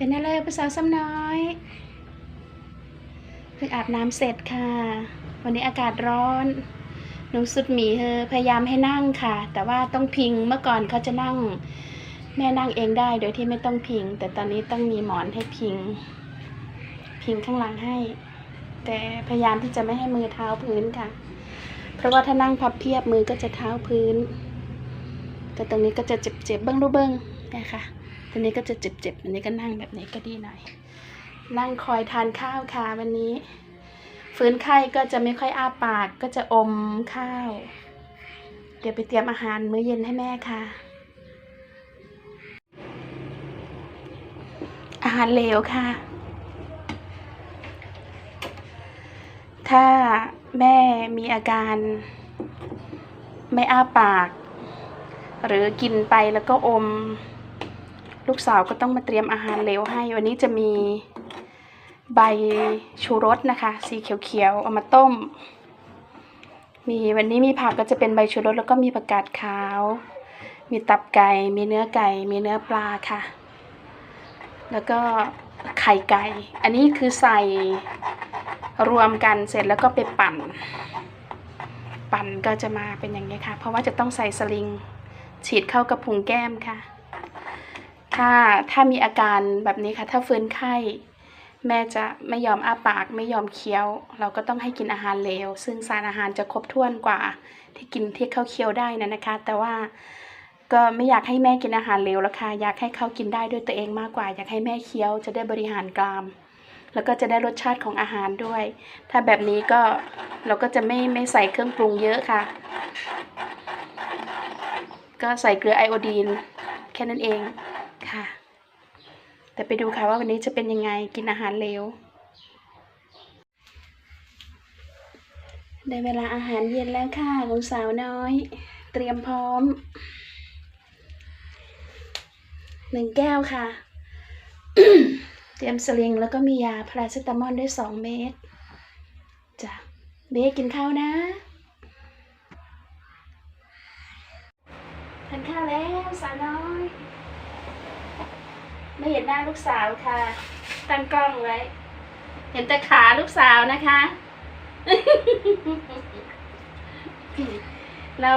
เป็นอะไรภาษาซ้ำน้อยเพิ่งอาบน้ำเสร็จค่ะ วันนี้อากาศร้อนหนูสุดหมีเธอพยายามให้นั่งค่ะ แต่ว่าต้องพิงเมื่อก่อนเขาจะนั่ง แม่นั่งเองได้โดยที่ไม่ต้องพิง แต่ตอนนี้ต้องมีหมอนให้พิง พิงข้างหลังให้ แต่พยายามที่จะไม่ให้มือเท้าพื้นค่ะ เพราะว่าถ้านั่งพับเพียบมือก็จะเท้าพื้น แต่ตรงนี้ก็จะเจ็บๆเบิ้งรูเบิ้งนะคะ ตรงนี้ก็จะเจ็บๆอันนี้ก็นั่งแบบนี้ก็ดีหน่อย นั่งคอยทานข้าวค่ะวันนี้ ฟื้นไข้ก็จะไม่ค่อยอ้าปากก็จะอมข้าว เดี๋ยวไปเตรียมอาหารมื้อเย็นให้แม่ค่ะ อาหารเหลวค่ะ ถ้าแม่มีอาการไม่อ้าปาก หรือกินไปแล้วก็อม ลูกสาวก็ต้องมาเตรียมอาหารเหลวให้ วันนี้จะมีใบชูรสนะคะ สีเขียวๆเอามาต้ม มีวันนี้มีผักก็จะเป็นใบชูรสแล้วก็มีผักกาดขาว มีตับไก่ มีเนื้อไก่ มีเนื้อปลาค่ะ แล้วก็ไข่ไก่ อันนี้คือใส่รวมกันเสร็จแล้วก็ไปปั่น ปั่นก็จะมาเป็นอย่างนี้ค่ะ เพราะว่าจะต้องใส่สลิง ฉีดเข้ากับพุงแก้มค่ะ ถ้าถ้ามีอาการแบบนี้ค่ะ ถ้าฟื้นไข้ แม่จะไม่ยอมอ้าปากไม่ยอมเคี้ยว เราก็ต้องให้กินอาหารเหลว ซึ่งสารอาหารจะครบถ้วนกว่า ที่กินที่เขาเคี้ยวได้นะนะคะ แต่ว่าก็ไม่อยากให้แม่กินอาหารเหลวแล้วค่ะอยากให้เขากินได้ด้วยตัวเองมากกว่า อยากให้แม่เคี้ยวจะได้บริหารกราม แล้วก็จะได้รสชาติของอาหารด้วย ถ้าแบบนี้ก็เราก็จะไม่ไม่ใส่เครื่องปรุงเยอะค่ะ ก็ใส่เกลือไอโอดีนแค่นั้นเอง แต่ไปดูค่ะว่าวันนี้จะเป็นยังไงกินอาหารเร็วได้เวลาอาหารเย็นแล้วค่ะของสาวน้อย เตรียมพร้อมหนึ่งแก้วค่ะ เตรียมสลิงแล้วก็มียาพาราเซตามอลด้วยสองเม็ดจ้ะเบสกินข้าวนะทานข้าวแล้วสาวน้อย ไม่เห็นหน้าลูกสาวค่ะ ตั้งกล้องไว้ เห็นแต่ขาลูกสาวนะคะ เรา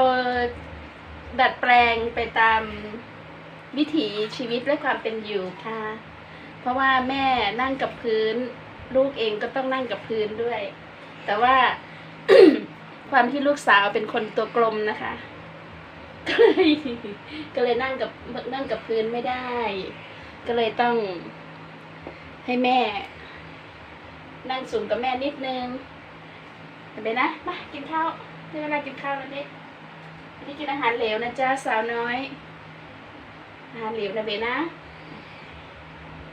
ดัดแปลงไปตามวิถีชีวิตและความเป็นอยู่ค่ะ เพราะว่าแม่นั่งกับพื้น ลูกเองก็ต้องนั่งกับพื้นด้วย แต่ว่าความที่ลูกสาวเป็นคนตัวกลมนะคะ ก็เลยก็เลยนั่งกับนั่งกับพื้นไม่ได้ ก็เลยต้องให้แม่ นั่งสูงกับแม่นิดนึงเห็นไหมนะ มากินข้าวได้เวลากินข้าวแล้วนี่วันนี้กินอาหารเหลวนะจ๊ะสาวน้อย อาหารเหลวนะเบนะ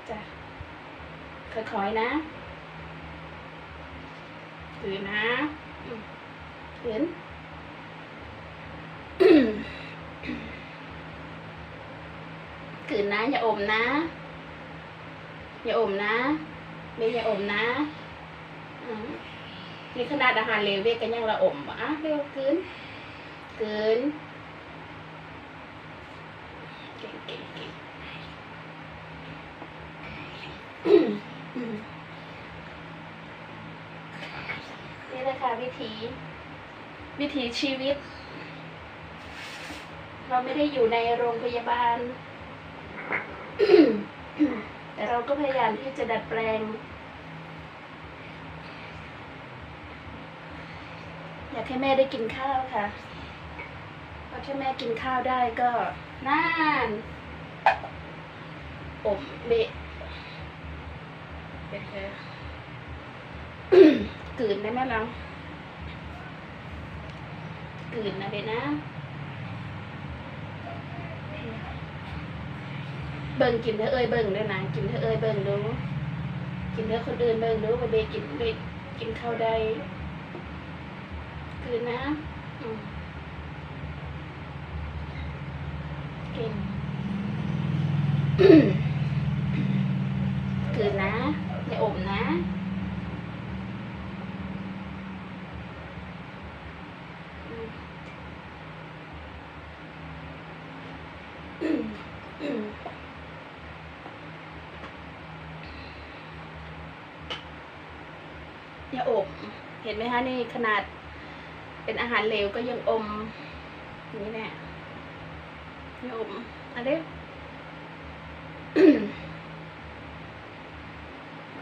จ้ะค่อยๆนะถือนะอืมถืน ขืนนะ อย่าอมนะ อย่าอมนะเบอย่าอมนะอืมนี่ขนาดอาหารเลเวกกันยังละอมอะเร็วขืนขืนเก่งเก่งเก่งนี่แหละค่ะวิถีวิถีชีวิต เราไม่ได้อยู่ในโรงพยาบาล แต่เราก็พยายามที่จะดัดแปลง อยากให้แม่ได้กินข้าวค่ะเพราะถ้าแม่กินข้าวได้ก็น่านอบเบะเกลืนได้ไหมเรากลืนนะเบะนะ เบิ่งกินเธอเอ้ยเบิ่งด้วยนะกินเธอเอ้ยเบิ่งดูกินเธอคนอื่นเบิ่งดูว่าเบกินเบกินข้าวใดคืนนะเก่ง คืนนะอย่าอมนะอืมอืม อย่าอบ เห็นไหมคะนี่ขนาดเป็นอาหารเหลวก็ยังอมอย่างนี่แหละอย่าอมอันเด้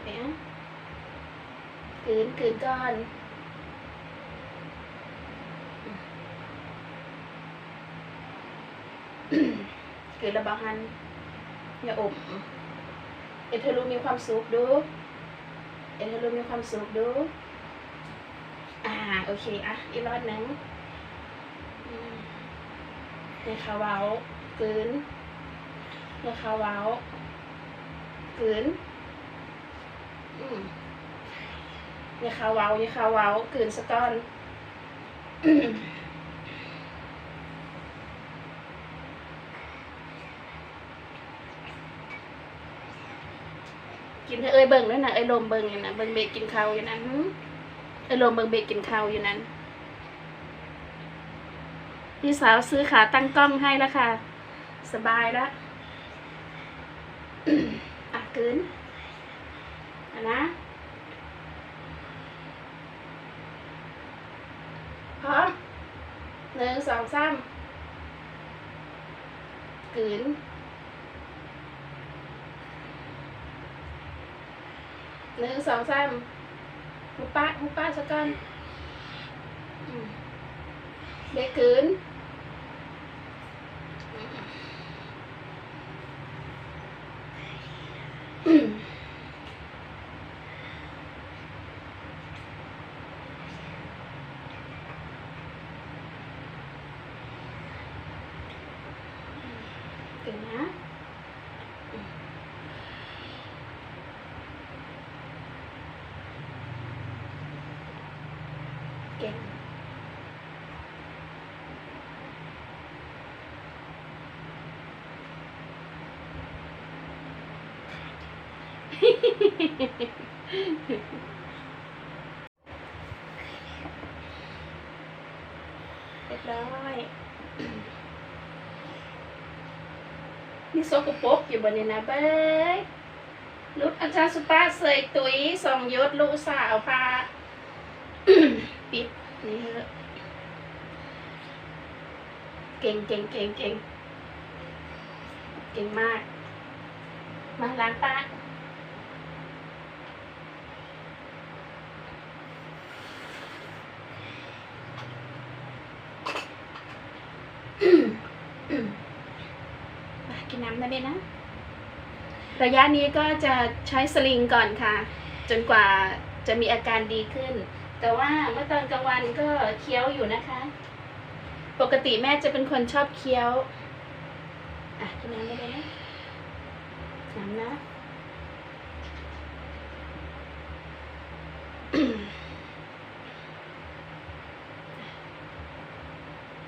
เนี่ยกืนกืนก้อนกืนระบาหันอย่าอมเอเธอรู้มีความสุขดู เอเธอรู้มีความสุขดู อ่า โอเค อะ อีกรอบหนึ่งอืมในคาเว้ากลืนในคาเว้ากลืนอืมในคาเว้าในคาเว้ากลืนสะก้อน กินเถอะเอ้ยเบิ่งด้วยนะเอ้ยลมเบิ่งอยู่นะเบิ่งเบกกินข้าวอยู่นะหึเอ้ยลมเบิ่งเบกกินข้าวอยู่นั้นพี่สาวซื้อขาตั้งกล้องให้แล้วค่ะ สบายแล้วอะคืนอะนะพร้อมหนึ่งสองสามกืน หนึ่งสองสามหุบป้าหุบป้าสักก่อนเด็กขืนอืมเก่งนะ เก่ง เรียบร้อยนี่โซกุปกอยู่บนนี้นะเบ้ยลุดอาจารย์สุปาเสยตุยสองยศลูกสาวพาปิดนี่เถอะเก่งเก่งเก่งเก่งเก่งมาก มาล้างตากิ นน้ำได้ไหมนะ ระยะนี้ก็จะใช้สลิงก่อนค่ะ จนกว่าจะมีอาการดีขึ้น แต่ว่าเมื่อตอนกลางวันก็เคี้ยวอยู่นะคะ ปกติแม่จะเป็นคนชอบเคี้ยว อะกินน้ำได้เลยนะน้ำนะ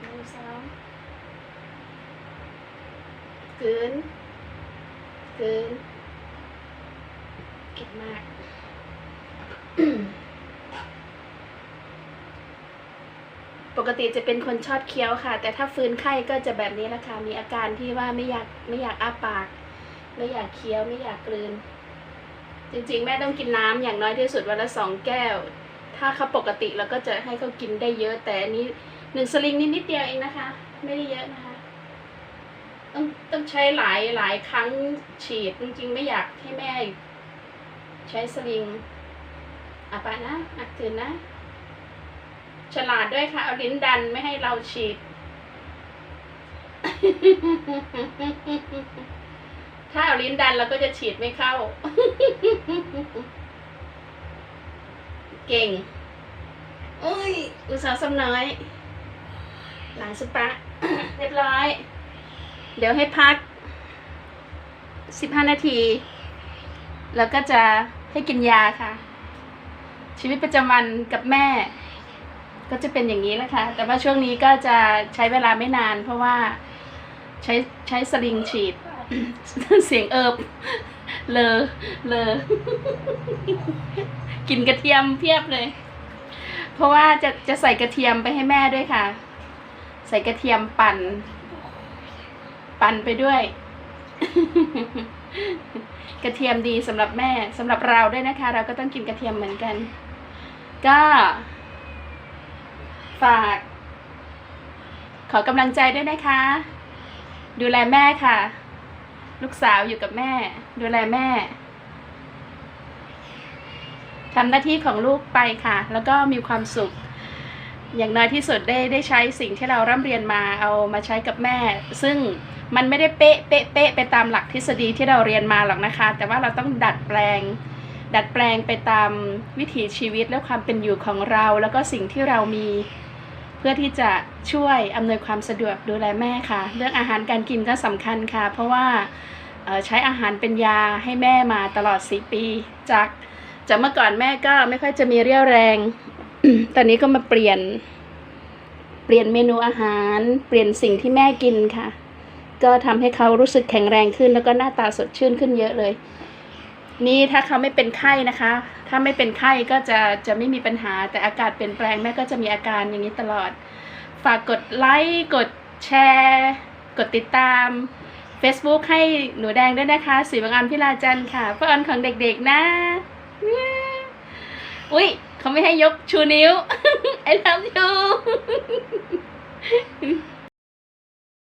หนึ่งสอง กลืนกลืนเก่งมากปกติจะเป็นคนชอบเคี้ยวค่ะ แต่ถ้าฟื้นไข้ก็จะแบบนี้ละค่ะ มีอาการที่ว่าไม่อยากไม่อยากอ้าปาก ไม่อยากเคี้ยวไม่อยากกลืน จริงๆ แม่ต้องกินน้ำอย่างน้อยที่สุดวันละสองแก้ว ถ้าเขาปกติเราก็จะให้เขากินได้เยอะ แต่อันนี้หนึ่งสลิงนิดนิดเดียวเองนะคะ ไม่ได้เยอะนะคะ ต้องต้องใช้หลายหลายครั้งฉีดจริงๆ ไม่อยากให้แม่ ใช้สลิงอะไปนะอักคืนนะ ฉลาดด้วยค่ะ เอาลิ้นดันไม่ให้เราฉีด ถ้าเอาลิ้นดันเราก็จะฉีดไม่เข้า เก่งโอ้ย อุตสาห์สำน้อย หลังสปะ เรียบร้อย เดี๋ยวให้พักสิบห้านาที แล้วก็จะให้กินยาค่ะ ชีวิตประจำวันกับแม่ ก็จะเป็นอย่างนี้แหละค่ะแต่ว่าช่วงนี้ก็จะใช้เวลาไม่นาน เพราะว่าใช้ใช้สลิงฉีด เสียงเอิบเลอเลอกินกระเทียมเพียบเลย เพราะว่าจะจะใส่กระเทียมไปให้แม่ด้วยค่ะ ใส่กระเทียมปั่น ปั่นไปด้วย กระเทียมดีสำหรับแม่สำหรับเราด้วยนะคะ เราก็ต้องกินกระเทียมเหมือนกัน ก็ ฝาก ขอกำลังใจด้วยนะคะ ดูแลแม่ค่ะ ลูกสาวอยู่กับแม่ ดูแลแม่ทำหน้าที่ของลูกไปค่ะ แล้วก็มีความสุข อย่างน้อยที่สุดได้ได้ใช้สิ่งที่เราร่ำเรียนมาเอามาใช้กับแม่ ซึ่งมันไม่ได้เป๊ะเป๊ะเป๊ะไปตามหลักทฤษฎีที่เราเรียนมาหรอกนะคะ แต่ว่าเราต้องดัดแปลง ดัดแปลงไปตามวิถีชีวิตและความเป็นอยู่ของเรา แล้วก็สิ่งที่เรามี เพื่อที่จะช่วยอำนวยความสะดวกดูแลแม่ค่ะ เรื่องอาหารการกินก็สำคัญค่ะ เพราะว่าใช้อาหารเป็นยาให้แม่มาตลอด 4 ปี จากจากเมื่อก่อนแม่ก็ไม่ค่อยจะมีเรี่ยวแรง ตอนนี้ก็มาเปลี่ยน เปลี่ยนเมนูอาหาร เปลี่ยนสิ่งที่แม่กินค่ะ ก็ทำให้เขารู้สึกแข็งแรงขึ้น แล้วก็หน้าตาสดชื่นขึ้นเยอะเลย นี่ถ้าเขาไม่เป็นไข้นะคะ ถ้าไม่เป็นไข้ก็จะจะไม่มีปัญหา แต่อากาศเปลี่ยนแปลงแม่ก็จะมีอาการอย่างนี้ตลอด ฝากกดไลค์กดแชร์ กดติดตาม Facebook ให้หนูแดงด้วยนะคะสีบางอามพิลาจันค่ะเพื่อออนของเด็กๆนะ อุ้ย เขาไม่ให้ยกชูนิ้ว I love you